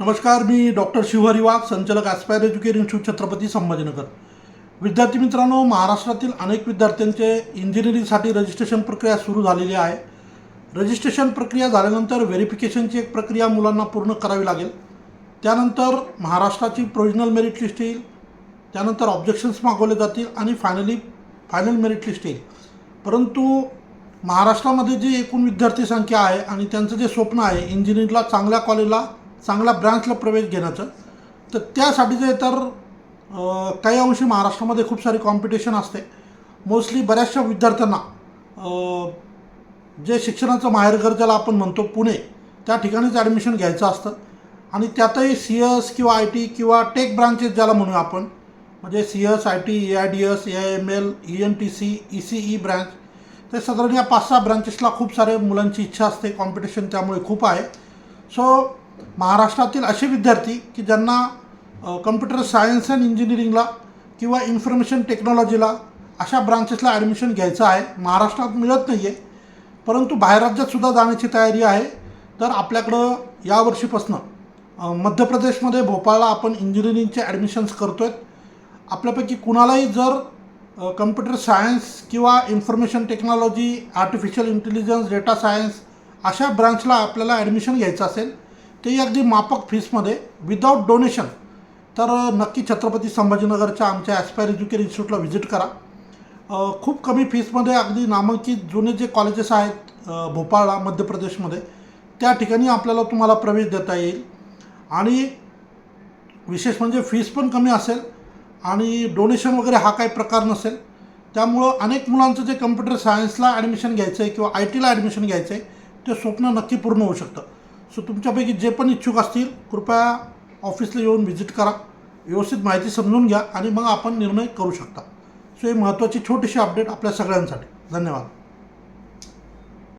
नमस्कार मी डॉक्टर शिवहरी वाघ संचालक aspire education institute Chhatrapati Sambhajinagar. विद्यार्थी मित्रांनो महाराष्ट्रातील अनेक विद्यार्थ्यांचे इंजिनिअरिंगसाठी रजिस्ट्रेशन प्रक्रिया सुरू झालेली आहे. रजिस्ट्रेशन प्रक्रिया झाल्यानंतर व्हेरिफिकेशनची एक प्रक्रिया मुलांना पूर्ण करावी लागेल. त्यानंतर महाराष्ट्राची प्रोविजनल मेरिट लिस्ट येईल. त्यानंतर ऑब्जेक्शन्स मागवले जातील आणि फायनली फायनल मेरिट लिस्ट येईल. परंतु महाराष्ट्रामध्ये जी एकूण विद्यार्थी संख्या आहे आणि त्यांचं जे स्वप्न आहे इंजिनिअरिंगला चांगल्या कॉलेजला चांगल्या ब्रँचला प्रवेश घेण्याचं. तर त्यासाठी जे तर काही अंशी महाराष्ट्रामध्ये खूप सारी कॉम्पिटिशन असते. मोस्टली बऱ्याचशा विद्यार्थ्यांना जे शिक्षणाचं माहेरघर ज्याला आपण म्हणतो पुणे त्या ठिकाणीच ॲडमिशन घ्यायचं असतं. आणि त्यातही सी एस किंवा आय टी किंवा टेक ब्रांचेस ज्याला म्हणूया आपण म्हणजे C S I T A I D S A I M L E N T C E C E branch ते साधारण या पाच सहा ब्रांचेसला खूप सारे मुलांची इच्छा असते. कॉम्पिटिशन त्यामुळे खूप आहे. सो महाराष्ट्रातील असे विद्यार्थी की ज्यांना कम्प्युटर सायन्स अँड इंजिनिअरिंगला किंवा इन्फॉर्मेशन टेक्नॉलॉजीला अशा ब्रांचेसला ॲडमिशन घ्यायचं आहे. महाराष्ट्रात मिळत नाही आहे परंतु बाहेर राज्यातसुद्धा जाण्याची तयारी आहे. तर आपल्याकडं यावर्षीपासनं मध्य प्रदेशमध्ये भोपाळला आपण इंजिनिअरिंगचे ॲडमिशन्स करतो आहेत आपल्यापैकी कुणालाही जर कम्प्युटर सायन्स किंवा information technology artificial intelligence data science अशा ब्रांचला आपल्याला ॲडमिशन घ्यायचं असेल तेही अगदी मापक फीसमध्ये विदाऊट डोनेशन तर नक्की छत्रपती संभाजीनगरच्या आमच्या ॲस्पायर एज्युकेशन इन्स्टिट्यूटला व्हिजिट करा. खूप कमी फीसमध्ये अगदी नामांकित जुने जे कॉलेजेस आहेत भोपाळला मध्य प्रदेशमध्ये त्या ठिकाणी आपल्याला तुम्हाला प्रवेश देता येईल. आणि विशेष म्हणजे फीस पण कमी असेल आणि डोनेशन वगैरे हा काही प्रकार नसेल. त्यामुळं अनेक मुलांचं जे कम्प्युटर सायन्सला ॲडमिशन घ्यायचं आहे किंवा आय टीला ॲडमिशन घ्यायचं आहे ते स्वप्न नक्की पूर्ण होऊ शकतं. सो तुमच्यापैकी जे पण इच्छुक असतील कृपया ऑफिसला येऊन व्हिजिट करा. व्यवस्थित माहिती समजून घ्या आणि मग आपण निर्णय करू शकता. सो हे महत्त्वाची छोटीशी अपडेट आपल्या सगळ्यांसाठी. धन्यवाद.